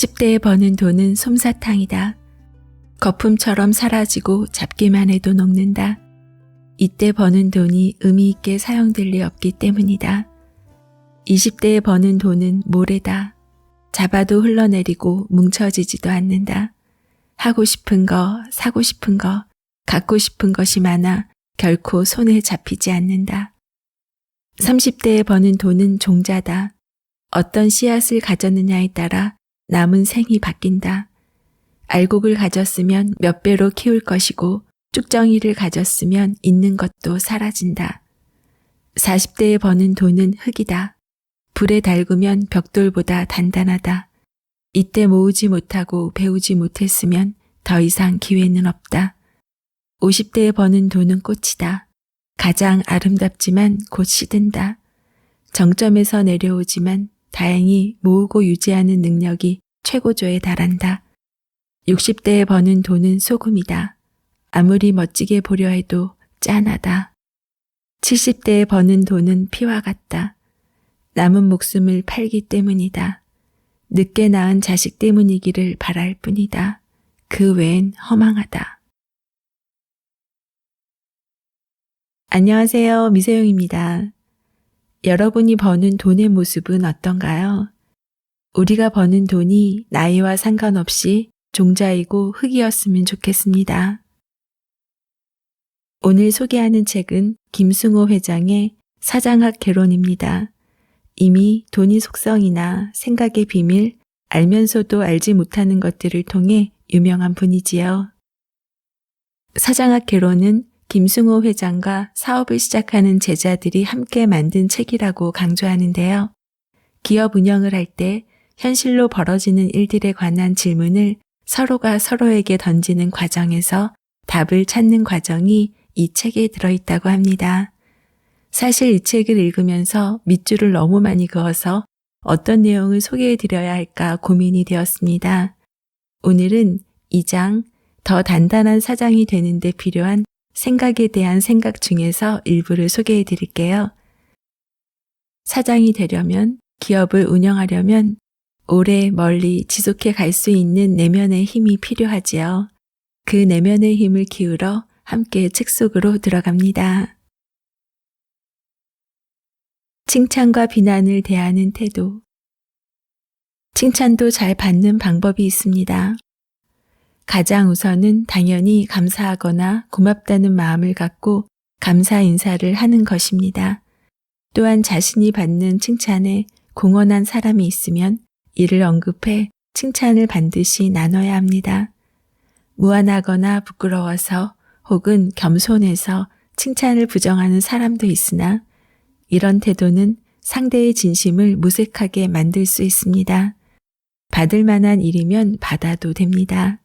10대에 버는 돈은 솜사탕이다. 거품처럼 사라지고 잡기만 해도 녹는다. 이때 버는 돈이 의미 있게 사용될 리 없기 때문이다. 20대에 버는 돈은 모래다. 잡아도 흘러내리고 뭉쳐지지도 않는다. 하고 싶은 거, 사고 싶은 거, 갖고 싶은 것이 많아 결코 손에 잡히지 않는다. 30대에 버는 돈은 종자다. 어떤 씨앗을 가졌느냐에 따라 남은 생이 바뀐다. 알곡을 가졌으면 몇 배로 키울 것이고 쭉정이를 가졌으면 있는 것도 사라진다. 40대에 버는 돈은 흙이다. 불에 달구면 벽돌보다 단단하다. 이때 모으지 못하고 배우지 못했으면 더 이상 기회는 없다. 50대에 버는 돈은 꽃이다. 가장 아름답지만 곧 시든다. 정점에서 내려오지만 다행히 모으고 유지하는 능력이 최고조에 달한다. 60대에 버는 돈은 소금이다. 아무리 멋지게 보려 해도 짠하다. 70대에 버는 돈은 피와 같다. 남은 목숨을 팔기 때문이다. 늦게 낳은 자식 때문이기를 바랄 뿐이다. 그 외엔 허망하다. 안녕하세요. 미세용입니다. 여러분이 버는 돈의 모습은 어떤가요? 우리가 버는 돈이 나이와 상관없이 종자이고 흙이었으면 좋겠습니다. 오늘 소개하는 책은 김승호 회장의 사장학 개론입니다. 이미 돈이 속성이나 생각의 비밀, 알면서도 알지 못하는 것들을 통해 유명한 분이지요. 사장학 개론은 김승호 회장과 사업을 시작하는 제자들이 함께 만든 책이라고 강조하는데요. 기업 운영을 할 때 현실로 벌어지는 일들에 관한 질문을 서로가 서로에게 던지는 과정에서 답을 찾는 과정이 이 책에 들어있다고 합니다. 사실 이 책을 읽으면서 밑줄을 너무 많이 그어서 어떤 내용을 소개해 드려야 할까 고민이 되었습니다. 오늘은 이 장, 더 단단한 사장이 되는데 필요한 생각에 대한 생각 중에서 일부를 소개해 드릴게요. 사장이 되려면, 기업을 운영하려면 오래 멀리 지속해 갈 수 있는 내면의 힘이 필요하지요. 그 내면의 힘을 키우러 함께 책 속으로 들어갑니다. 칭찬과 비난을 대하는 태도. 칭찬도 잘 받는 방법이 있습니다. 가장 우선은 당연히 감사하거나 고맙다는 마음을 갖고 감사 인사를 하는 것입니다. 또한 자신이 받는 칭찬에 공헌한 사람이 있으면 이를 언급해 칭찬을 반드시 나눠야 합니다. 무안하거나 부끄러워서 혹은 겸손해서 칭찬을 부정하는 사람도 있으나 이런 태도는 상대의 진심을 무색하게 만들 수 있습니다. 받을 만한 일이면 받아도 됩니다.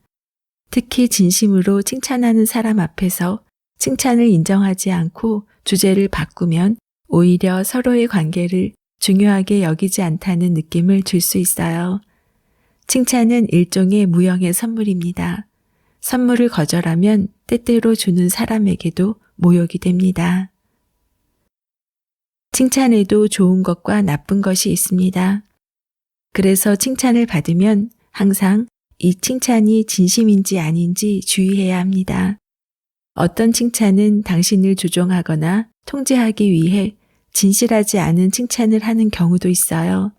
특히 진심으로 칭찬하는 사람 앞에서 칭찬을 인정하지 않고 주제를 바꾸면 오히려 서로의 관계를 중요하게 여기지 않다는 느낌을 줄 수 있어요. 칭찬은 일종의 무형의 선물입니다. 선물을 거절하면 때때로 주는 사람에게도 모욕이 됩니다. 칭찬에도 좋은 것과 나쁜 것이 있습니다. 그래서 칭찬을 받으면 항상 이 칭찬이 진심인지 아닌지 주의해야 합니다. 어떤 칭찬은 당신을 조종하거나 통제하기 위해 진실하지 않은 칭찬을 하는 경우도 있어요.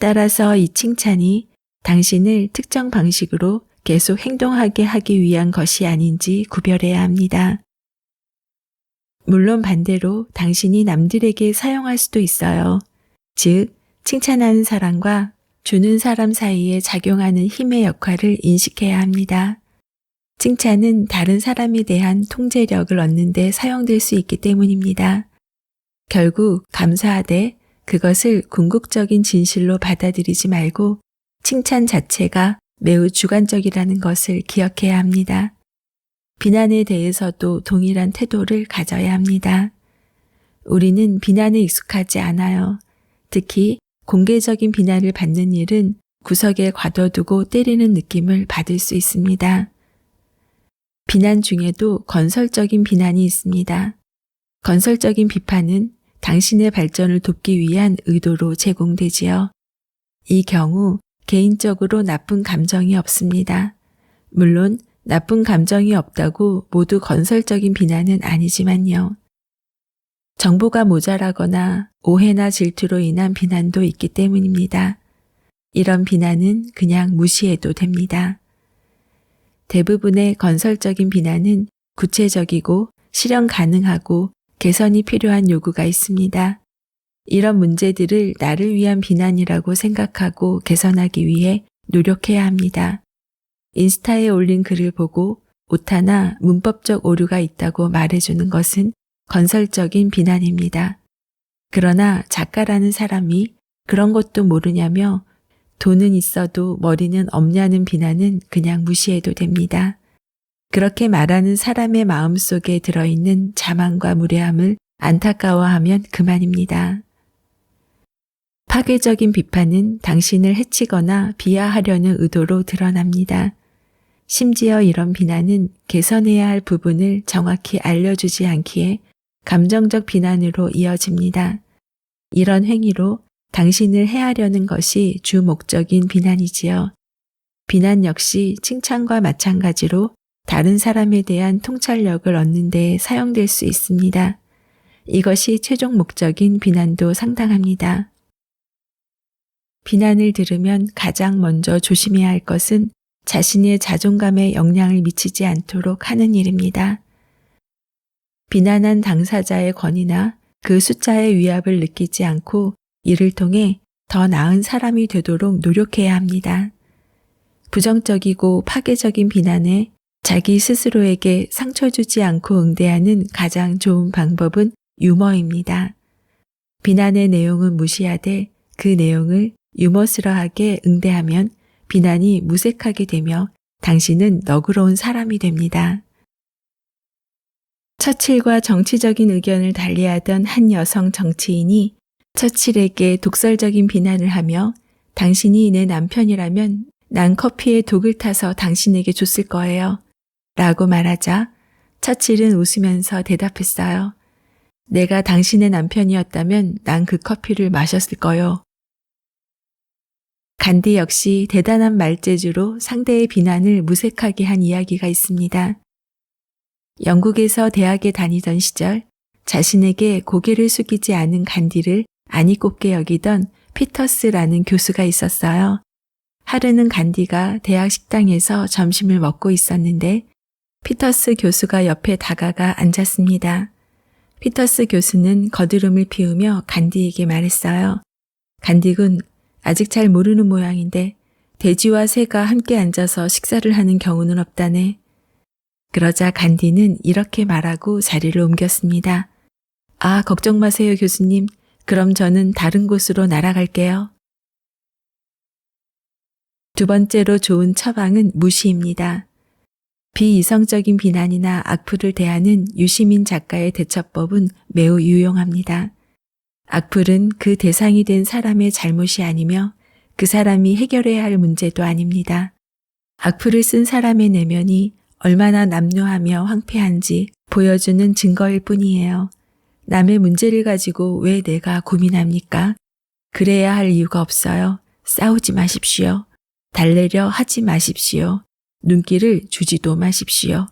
따라서 이 칭찬이 당신을 특정 방식으로 계속 행동하게 하기 위한 것이 아닌지 구별해야 합니다. 물론 반대로 당신이 남들에게 사용할 수도 있어요. 즉, 칭찬하는 사람과 주는 사람 사이에 작용하는 힘의 역할을 인식해야 합니다. 칭찬은 다른 사람에 대한 통제력을 얻는 데 사용될 수 있기 때문입니다. 결국 감사하되 그것을 궁극적인 진실로 받아들이지 말고 칭찬 자체가 매우 주관적이라는 것을 기억해야 합니다. 비난에 대해서도 동일한 태도를 가져야 합니다. 우리는 비난에 익숙하지 않아요. 특히 공개적인 비난을 받는 일은 구석에 과둬두고 때리는 느낌을 받을 수 있습니다. 비난 중에도 건설적인 비난이 있습니다. 건설적인 비판은 당신의 발전을 돕기 위한 의도로 제공되지요. 이 경우 개인적으로 나쁜 감정이 없습니다. 물론 나쁜 감정이 없다고 모두 건설적인 비난은 아니지만요. 정보가 모자라거나 오해나 질투로 인한 비난도 있기 때문입니다. 이런 비난은 그냥 무시해도 됩니다. 대부분의 건설적인 비난은 구체적이고 실현 가능하고 개선이 필요한 요구가 있습니다. 이런 문제들을 나를 위한 비난이라고 생각하고 개선하기 위해 노력해야 합니다. 인스타에 올린 글을 보고 오타나 문법적 오류가 있다고 말해주는 것은 건설적인 비난입니다. 그러나 작가라는 사람이 그런 것도 모르냐며 돈은 있어도 머리는 없냐는 비난은 그냥 무시해도 됩니다. 그렇게 말하는 사람의 마음 속에 들어있는 자만과 무례함을 안타까워하면 그만입니다. 파괴적인 비판은 당신을 해치거나 비하하려는 의도로 드러납니다. 심지어 이런 비난은 개선해야 할 부분을 정확히 알려주지 않기에 감정적 비난으로 이어집니다. 이런 행위로 당신을 해하려는 것이 주 목적인 비난이지요. 비난 역시 칭찬과 마찬가지로 다른 사람에 대한 통찰력을 얻는 데 사용될 수 있습니다. 이것이 최종 목적인 비난도 상당합니다. 비난을 들으면 가장 먼저 조심해야 할 것은 자신의 자존감에 영향을 미치지 않도록 하는 일입니다. 비난한 당사자의 권위나 그 숫자의 위압을 느끼지 않고 이를 통해 더 나은 사람이 되도록 노력해야 합니다. 부정적이고 파괴적인 비난에 자기 스스로에게 상처 주지 않고 응대하는 가장 좋은 방법은 유머입니다. 비난의 내용은 무시하되 그 내용을 유머스러하게 응대하면 비난이 무색하게 되며 당신은 너그러운 사람이 됩니다. 처칠과 정치적인 의견을 달리하던 한 여성 정치인이 처칠에게 독설적인 비난을 하며 당신이 내 남편이라면 난 커피에 독을 타서 당신에게 줬을 거예요. 라고 말하자 처칠은 웃으면서 대답했어요. 내가 당신의 남편이었다면 난 그 커피를 마셨을 거요. 간디 역시 대단한 말재주로 상대의 비난을 무색하게 한 이야기가 있습니다. 영국에서 대학에 다니던 시절 자신에게 고개를 숙이지 않은 간디를 아니 꼽게 여기던 피터스라는 교수가 있었어요. 하루는 간디가 대학 식당에서 점심을 먹고 있었는데 피터스 교수가 옆에 다가가 앉았습니다. 피터스 교수는 거드름을 피우며 간디에게 말했어요. 간디군, 아직 잘 모르는 모양인데 돼지와 새가 함께 앉아서 식사를 하는 경우는 없다네. 그러자 간디는 이렇게 말하고 자리를 옮겼습니다. 아, 걱정 마세요, 교수님. 그럼 저는 다른 곳으로 날아갈게요. 두 번째로 좋은 처방은 무시입니다. 비이성적인 비난이나 악플을 대하는 유시민 작가의 대처법은 매우 유용합니다. 악플은 그 대상이 된 사람의 잘못이 아니며 그 사람이 해결해야 할 문제도 아닙니다. 악플을 쓴 사람의 내면이 얼마나 남루하며 황폐한지 보여주는 증거일 뿐이에요. 남의 문제를 가지고 왜 내가 고민합니까? 그래야 할 이유가 없어요. 싸우지 마십시오. 달래려 하지 마십시오. 눈길을 주지도 마십시오.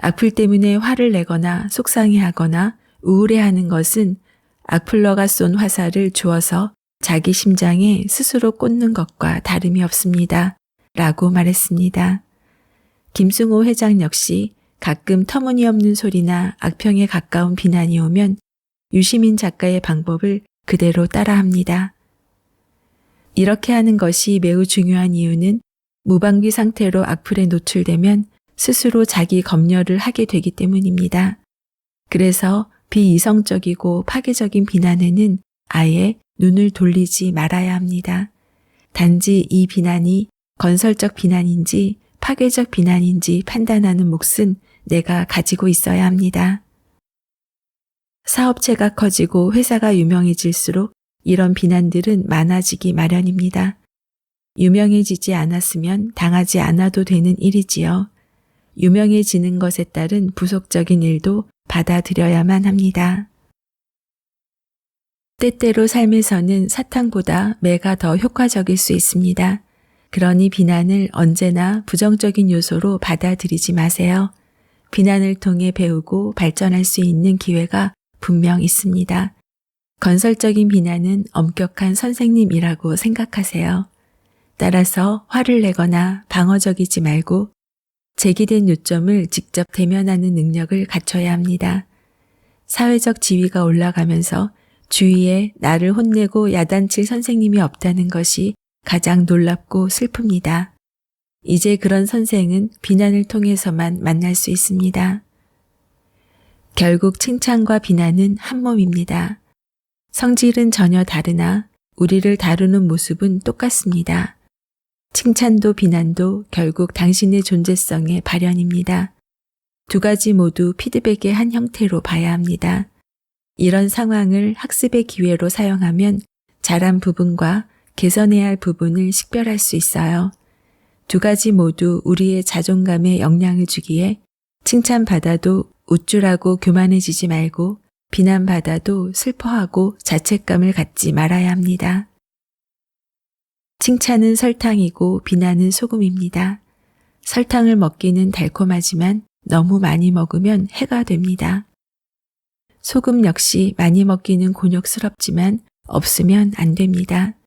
악플 때문에 화를 내거나 속상해하거나 우울해하는 것은 악플러가 쏜 화살을 주어서 자기 심장에 스스로 꽂는 것과 다름이 없습니다. 라고 말했습니다. 김승호 회장 역시 가끔 터무니없는 소리나 악평에 가까운 비난이 오면 유시민 작가의 방법을 그대로 따라합니다. 이렇게 하는 것이 매우 중요한 이유는 무방비 상태로 악플에 노출되면 스스로 자기 검열을 하게 되기 때문입니다. 그래서 비이성적이고 파괴적인 비난에는 아예 눈을 돌리지 말아야 합니다. 단지 이 비난이 건설적 비난인지 파괴적 비난인지 판단하는 몫은 내가 가지고 있어야 합니다. 사업체가 커지고 회사가 유명해질수록 이런 비난들은 많아지기 마련입니다. 유명해지지 않았으면 당하지 않아도 되는 일이지요. 유명해지는 것에 따른 부속적인 일도 받아들여야만 합니다. 때때로 삶에서는 사탕보다 매가 더 효과적일 수 있습니다. 그러니 비난을 언제나 부정적인 요소로 받아들이지 마세요. 비난을 통해 배우고 발전할 수 있는 기회가 분명 있습니다. 건설적인 비난은 엄격한 선생님이라고 생각하세요. 따라서 화를 내거나 방어적이지 말고 제기된 요점을 직접 대면하는 능력을 갖춰야 합니다. 사회적 지위가 올라가면서 주위에 나를 혼내고 야단칠 선생님이 없다는 것이 가장 놀랍고 슬픕니다. 이제 그런 선생은 비난을 통해서만 만날 수 있습니다. 결국 칭찬과 비난은 한 몸입니다. 성질은 전혀 다르나 우리를 다루는 모습은 똑같습니다. 칭찬도 비난도 결국 당신의 존재성의 발현입니다. 두 가지 모두 피드백의 한 형태로 봐야 합니다. 이런 상황을 학습의 기회로 사용하면 잘한 부분과 개선해야 할 부분을 식별할 수 있어요. 두 가지 모두 우리의 자존감에 영향을 주기에 칭찬받아도 우쭐하고 교만해지지 말고 비난받아도 슬퍼하고 자책감을 갖지 말아야 합니다. 칭찬은 설탕이고 비난은 소금입니다. 설탕을 먹기는 달콤하지만 너무 많이 먹으면 해가 됩니다. 소금 역시 많이 먹기는 곤욕스럽지만 없으면 안 됩니다.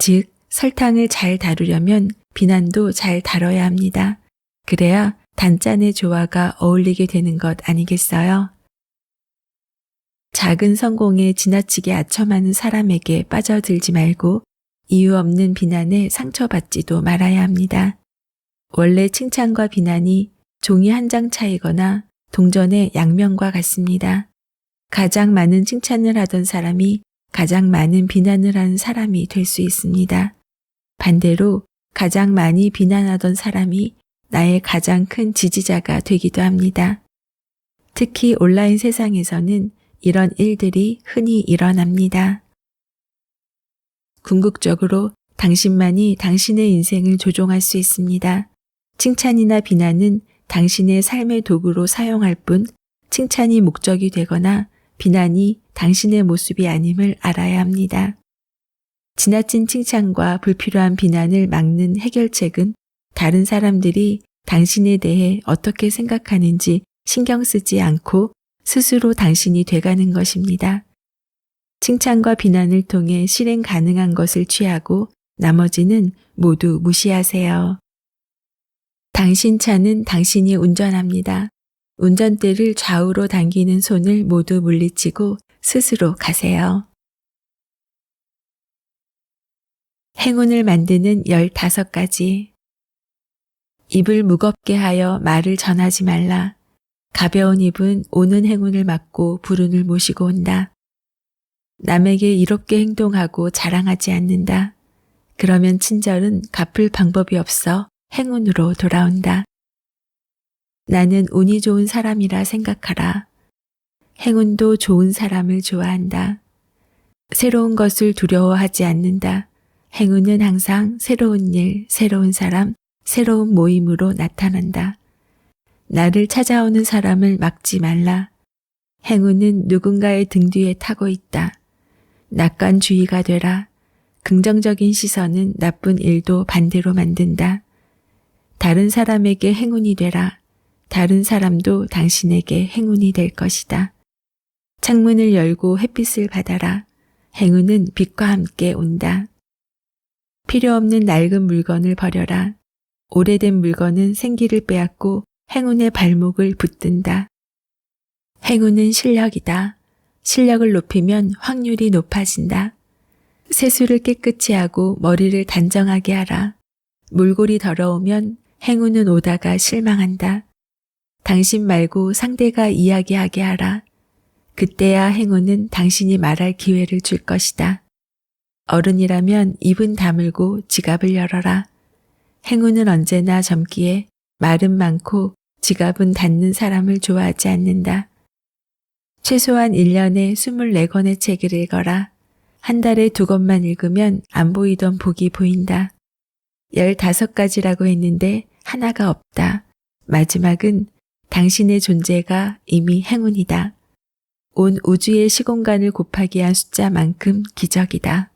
즉, 설탕을 잘 다루려면 비난도 잘 다뤄야 합니다. 그래야 단짠의 조화가 어울리게 되는 것 아니겠어요? 작은 성공에 지나치게 아첨하는 사람에게 빠져들지 말고 이유 없는 비난에 상처받지도 말아야 합니다. 원래 칭찬과 비난이 종이 한 장 차이거나 동전의 양면과 같습니다. 가장 많은 칭찬을 하던 사람이 가장 많은 비난을 하는 사람이 될 수 있습니다. 반대로 가장 많이 비난하던 사람이 나의 가장 큰 지지자가 되기도 합니다. 특히 온라인 세상에서는 이런 일들이 흔히 일어납니다. 궁극적으로 당신만이 당신의 인생을 조종할 수 있습니다. 칭찬이나 비난은 당신의 삶의 도구로 사용할 뿐 칭찬이 목적이 되거나 비난이 당신의 모습이 아님을 알아야 합니다. 지나친 칭찬과 불필요한 비난을 막는 해결책은 다른 사람들이 당신에 대해 어떻게 생각하는지 신경 쓰지 않고 스스로 당신이 돼가는 것입니다. 칭찬과 비난을 통해 실행 가능한 것을 취하고 나머지는 모두 무시하세요. 당신 차는 당신이 운전합니다. 운전대를 좌우로 당기는 손을 모두 물리치고 스스로 가세요. 행운을 만드는 15가지. 입을 무겁게 하여 말을 전하지 말라. 가벼운 입은 오는 행운을 막고 불운을 모시고 온다. 남에게 이롭게 행동하고 자랑하지 않는다. 그러면 친절은 갚을 방법이 없어 행운으로 돌아온다. 나는 운이 좋은 사람이라 생각하라. 행운도 좋은 사람을 좋아한다. 새로운 것을 두려워하지 않는다. 행운은 항상 새로운 일, 새로운 사람, 새로운 모임으로 나타난다. 나를 찾아오는 사람을 막지 말라. 행운은 누군가의 등 뒤에 타고 있다. 낙관주의가 되라. 긍정적인 시선은 나쁜 일도 반대로 만든다. 다른 사람에게 행운이 되라. 다른 사람도 당신에게 행운이 될 것이다. 창문을 열고 햇빛을 받아라. 행운은 빛과 함께 온다. 필요 없는 낡은 물건을 버려라. 오래된 물건은 생기를 빼앗고 행운의 발목을 붙든다. 행운은 실력이다. 실력을 높이면 확률이 높아진다. 세수를 깨끗이 하고 머리를 단정하게 하라. 물골이 더러우면 행운은 오다가 실망한다. 당신 말고 상대가 이야기하게 하라. 그때야 행운은 당신이 말할 기회를 줄 것이다. 어른이라면 입은 다물고 지갑을 열어라. 행운은 언제나 젊기에 말은 많고 지갑은 닫는 사람을 좋아하지 않는다. 최소한 1년에 24권의 책을 읽어라. 한 달에 두 권만 읽으면 안 보이던 복이 보인다. 15가지라고 했는데 하나가 없다. 마지막은 당신의 존재가 이미 행운이다. 온 우주의 시공간을 곱하기 한 숫자만큼 기적이다.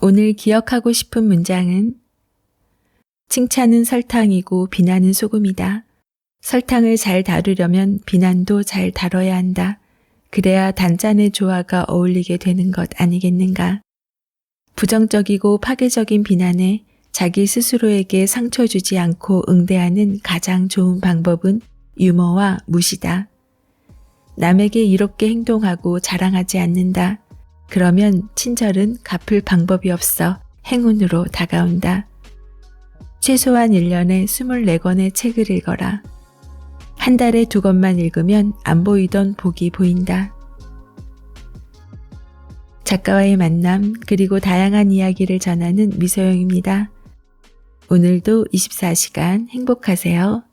오늘 기억하고 싶은 문장은 칭찬은 설탕이고 비난은 소금이다. 설탕을 잘 다루려면 비난도 잘 다뤄야 한다. 그래야 단짠의 조화가 어울리게 되는 것 아니겠는가. 부정적이고 파괴적인 비난에 자기 스스로에게 상처 주지 않고 응대하는 가장 좋은 방법은 유머와 무시다. 남에게 이롭게 행동하고 자랑하지 않는다. 그러면 친절은 갚을 방법이 없어 행운으로 다가온다. 최소한 1년에 24권의 책을 읽어라. 한 달에 두 권만 읽으면 안 보이던 복이 보인다. 작가와의 만남, 그리고 다양한 이야기를 전하는 미소영입니다. 오늘도 24시간 행복하세요.